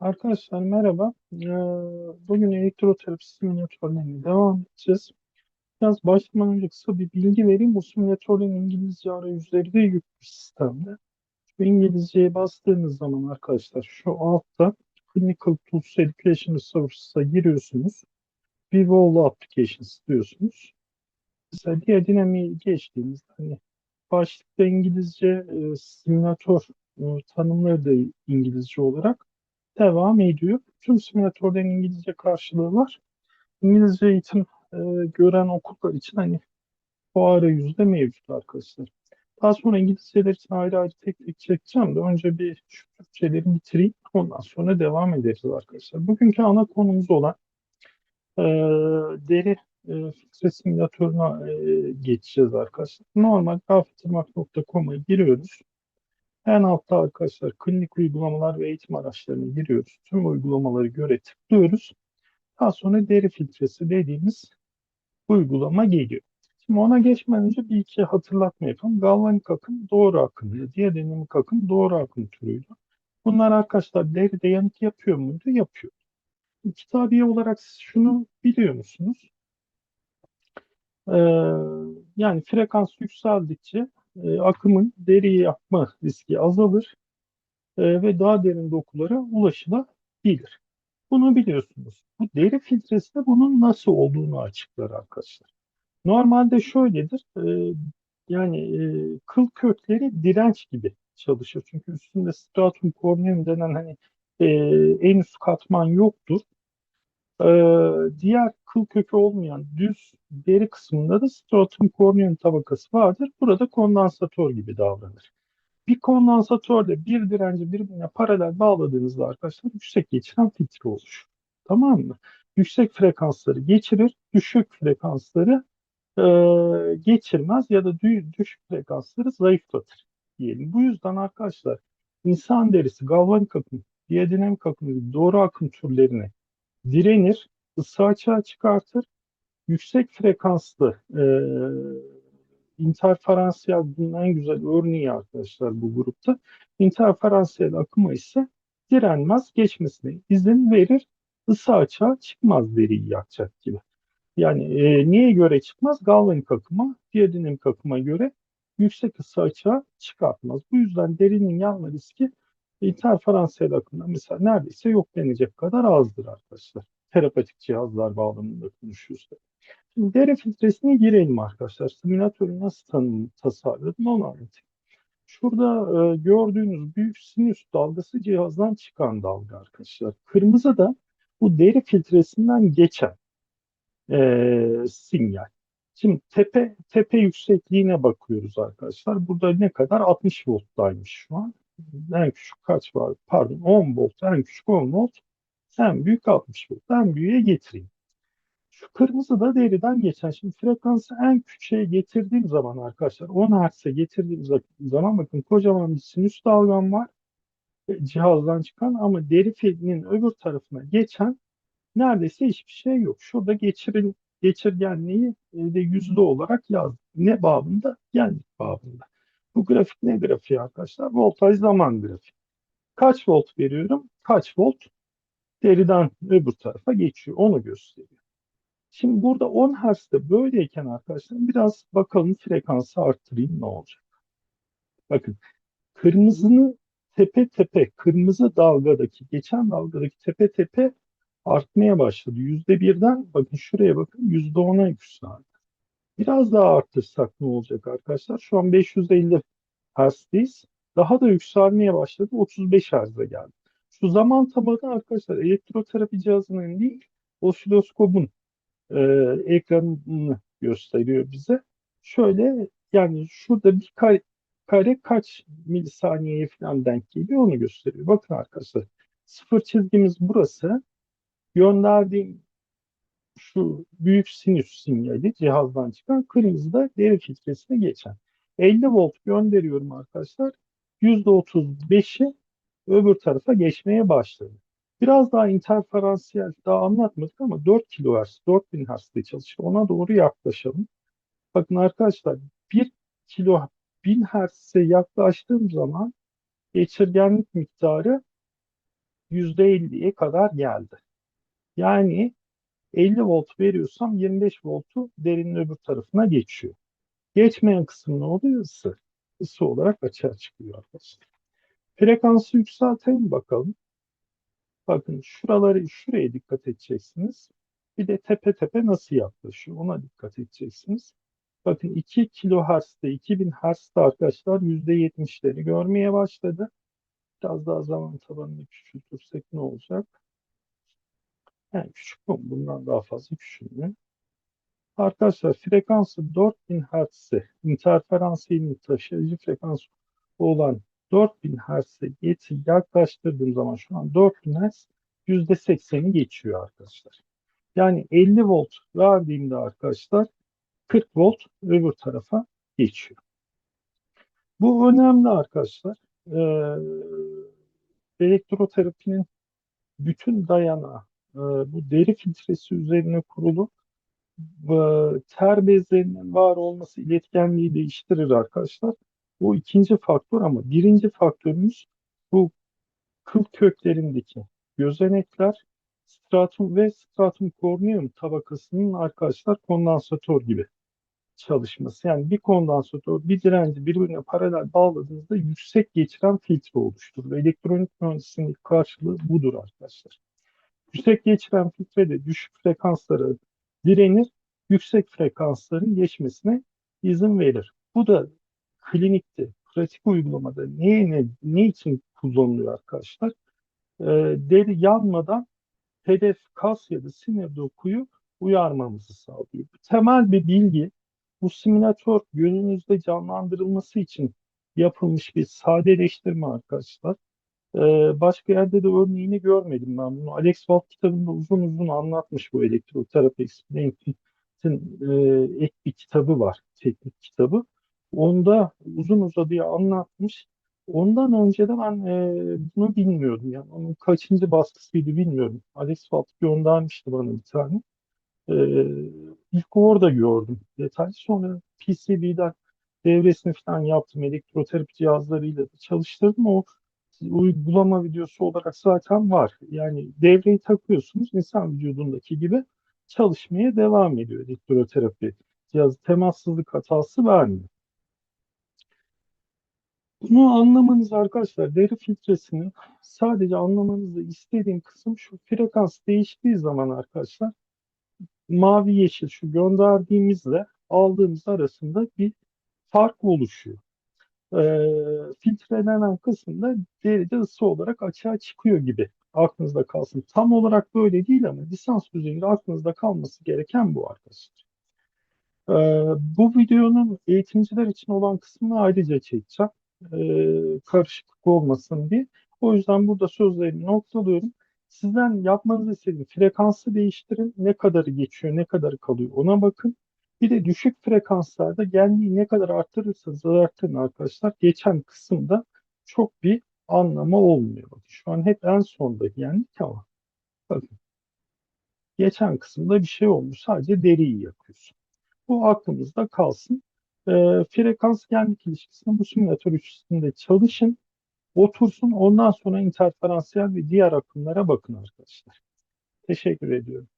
Arkadaşlar merhaba. Ee, Bugün elektroterapi simülatörlerine devam edeceğiz. Biraz başlamadan önce kısa bir bilgi vereyim. Bu simülatörlerin İngilizce arayüzleri de yüklü sistemde. Şu İngilizceye bastığınız zaman arkadaşlar şu altta Clinical Tools Education Resources'a giriyorsunuz. Vivo Applications diyorsunuz. Mesela diğer dinamiğe geçtiğimizde hani başlıkta İngilizce e, simülatör e, tanımları da İngilizce olarak devam ediyor. Tüm simülatörlerin İngilizce karşılığı var. İngilizce eğitim e, gören okullar için hani bu arayüzde mevcut arkadaşlar. Daha sonra İngilizceler için ayrı ayrı tek tek çekeceğim de önce bir şu Türkçeleri bitireyim. Ondan sonra devam ederiz arkadaşlar. Bugünkü ana konumuz olan e, deri e, filtre simülatörüne e, geçeceğiz arkadaşlar. Normal grafitırmak.com'a giriyoruz. En altta arkadaşlar klinik uygulamalar ve eğitim araçlarına giriyoruz. Tüm uygulamaları göre tıklıyoruz. Daha sonra deri filtresi dediğimiz uygulama geliyor. Şimdi ona geçmeden önce bir iki hatırlatma yapalım. Galvanik akım doğru akım, diyadinamik akım doğru akım türüydü. Bunlar arkadaşlar deride yanıt yapıyor muydu? Yapıyor. Kitabiye olarak şunu biliyor musunuz? Ee, yani frekans yükseldikçe e, akımın deriyi yapma riski azalır e, ve daha derin dokulara ulaşılabilir. Bunu biliyorsunuz. Bu deri filtresi de bunun nasıl olduğunu açıklar arkadaşlar. Normalde şöyledir. E, yani e, kıl kökleri direnç gibi çalışır. Çünkü üstünde stratum corneum denen hani e, en üst katman yoktur. E, diğer kıl kökü olmayan düz deri kısmında da stratum corneum tabakası vardır. Burada kondansatör gibi davranır. Bir kondansatörde bir direnci birbirine paralel bağladığınızda arkadaşlar yüksek geçiren filtre olur. Tamam mı? Yüksek frekansları geçirir, düşük frekansları e, geçirmez ya da dü- düşük frekansları zayıflatır diyelim. Bu yüzden arkadaşlar insan derisi galvanik akım, diyadinamik akım gibi doğru akım türlerine direnir, ısı açığa çıkartır, yüksek frekanslı e, interferansiyel bunun en güzel örneği arkadaşlar bu grupta. İnterferansiyel akıma ise direnmez, geçmesine izin verir, ısı açığa çıkmaz deriyi yakacak gibi. Yani e, niye göre çıkmaz? Galvanik akıma, diyadinamik akıma göre yüksek ısı açığa çıkartmaz. Bu yüzden derinin yanma riski interferansiyel akımda mesela neredeyse yok denecek kadar azdır arkadaşlar. Terapetik cihazlar bağlamında konuşuyoruz. Şimdi deri filtresine girelim arkadaşlar. Simülatörü nasıl tanım, tasarladım onu anlatayım. Şurada e, gördüğünüz büyük sinüs dalgası cihazdan çıkan dalga arkadaşlar. Kırmızı da bu deri filtresinden geçen e, sinyal. Şimdi tepe tepe yüksekliğine bakıyoruz arkadaşlar. Burada ne kadar? 60 volttaymış şu an. En küçük kaç var? Pardon 10 volt. En küçük 10 volt. En büyük 60 volt. En büyüğe getireyim. Şu kırmızı da deriden geçen. Şimdi frekansı en küçüğe getirdiğim zaman arkadaşlar 10 Hz'e getirdiğim zaman bakın kocaman bir sinüs dalgam var e, cihazdan çıkan ama deri filminin öbür tarafına geçen neredeyse hiçbir şey yok. Şurada geçirin, geçirgenliği e, de yüzde olarak yazdım. Ne babında? Genlik babında. Bu grafik ne grafiği arkadaşlar? Voltaj zaman grafiği. Kaç volt veriyorum? Kaç volt deriden öbür tarafa geçiyor. Onu gösteriyor. Şimdi burada 10 Hz'de böyleyken arkadaşlar biraz bakalım frekansı arttırayım ne olacak. Bakın kırmızının tepe tepe kırmızı dalgadaki geçen dalgadaki tepe tepe artmaya başladı. Yüzde birden bakın şuraya bakın yüzde ona yükseldi. Biraz daha arttırsak ne olacak arkadaşlar? Şu an 550 Hz'deyiz. Daha da yükselmeye başladı. 35 Hz'e geldi. Şu zaman tabanı arkadaşlar elektroterapi cihazının değil osiloskopun e, ekranını gösteriyor bize. Şöyle yani şurada bir kare, kare kaç milisaniyeye falan denk geliyor onu gösteriyor. Bakın arkadaşlar sıfır çizgimiz burası. Gönderdiğim şu büyük sinüs sinyali cihazdan çıkan kırmızı da deri filtresine geçen. 50 volt gönderiyorum arkadaşlar. %35'i öbür tarafa geçmeye başladı. Biraz daha interferansiyel daha anlatmadık ama 4 kHz, 4000 Hz'de çalışıyor. Ona doğru yaklaşalım. Bakın arkadaşlar 1 kilo 1000 Hz'e yaklaştığım zaman geçirgenlik miktarı %50'ye kadar geldi. Yani 50 volt veriyorsam 25 voltu derinin öbür tarafına geçiyor. Geçmeyen kısım ne oluyor? Isı. Isı olarak açığa çıkıyor arkadaşlar. Frekansı yükseltelim bakalım. Bakın şuraları şuraya dikkat edeceksiniz. Bir de tepe tepe nasıl yaklaşıyor ona dikkat edeceksiniz. Bakın 2 kHz'de 2000 Hz'de arkadaşlar %70'leri görmeye başladı. Biraz daha zaman tabanını küçültürsek ne olacak? Yani küçük mü? Bundan daha fazla küçülmüyor. Arkadaşlar frekansı 4000 Hz'e interferansiyelin taşıyıcı frekans olan 4000 Hz'e getir yaklaştırdığım zaman şu an 4000 Hz %80'i geçiyor arkadaşlar. Yani 50 volt verdiğimde arkadaşlar 40 volt öbür tarafa geçiyor. Bu önemli arkadaşlar. Ee, elektroterapinin bütün dayanağı e, bu deri filtresi üzerine kurulu e, ter bezlerinin var olması iletkenliği değiştirir arkadaşlar. Bu ikinci faktör ama birinci faktörümüz bu kıl köklerindeki gözenekler stratum ve stratum corneum tabakasının arkadaşlar kondansatör gibi çalışması. Yani bir kondansatör bir direnci birbirine paralel bağladığınızda yüksek geçiren filtre oluşturur. Elektronik mühendisliğinin karşılığı budur arkadaşlar. Yüksek geçiren filtre düşük frekanslara direnir, yüksek frekansların geçmesine izin verir. Bu da klinikte, pratik uygulamada neye, ne, ne için kullanılıyor arkadaşlar? Ee, deri yanmadan hedef kas ya da sinir dokuyu uyarmamızı sağlıyor. Temel bir bilgi bu simülatör gözünüzde canlandırılması için yapılmış bir sadeleştirme arkadaşlar. Ee, başka yerde de örneğini görmedim ben bunu. Alex Walt kitabında uzun uzun anlatmış bu elektroterapi Explained'in e, ek bir kitabı var, teknik kitabı. Onda uzun uzadıya anlatmış. Ondan önce de ben e, bunu bilmiyordum. Yani onun kaçıncı baskısıydı bilmiyorum. Alex Walt göndermişti bana bir tane. E, ilk orada gördüm detay. Sonra PCB'den devresini falan yaptım. Elektroterapi cihazlarıyla çalıştırdım. O uygulama videosu olarak zaten var. Yani devreyi takıyorsunuz insan vücudundaki gibi çalışmaya devam ediyor elektroterapi cihazı. Temassızlık hatası vermiyor. Bunu anlamanız arkadaşlar deri filtresinin sadece anlamanızı istediğim kısım şu frekans değiştiği zaman arkadaşlar mavi yeşil şu gönderdiğimizle aldığımız arasında bir fark oluşuyor. Ee, filtrelenen kısımda deride ısı olarak açığa çıkıyor gibi aklınızda kalsın. Tam olarak böyle değil ama lisans düzeyinde aklınızda kalması gereken bu arkadaşlar. Ee, bu videonun eğitimciler için olan kısmını ayrıca çekeceğim. Ee, karışıklık olmasın diye. O yüzden burada sözlerimi noktalıyorum. Sizden yapmanızı istediğim frekansı değiştirin. Ne kadarı geçiyor, ne kadarı kalıyor ona bakın. Bir de düşük frekanslarda genliği ne kadar arttırırsanız arttırın arkadaşlar. Geçen kısımda çok bir anlamı olmuyor. Şu an hep en sonda genlik ama bakın. Geçen kısımda bir şey olmuş. Sadece deriyi yakıyorsun. Bu aklımızda kalsın. E, frekans genlik ilişkisini bu simülatör üstünde çalışın. Otursun. Ondan sonra interferansiyel ve diğer akımlara bakın arkadaşlar. Teşekkür ediyorum.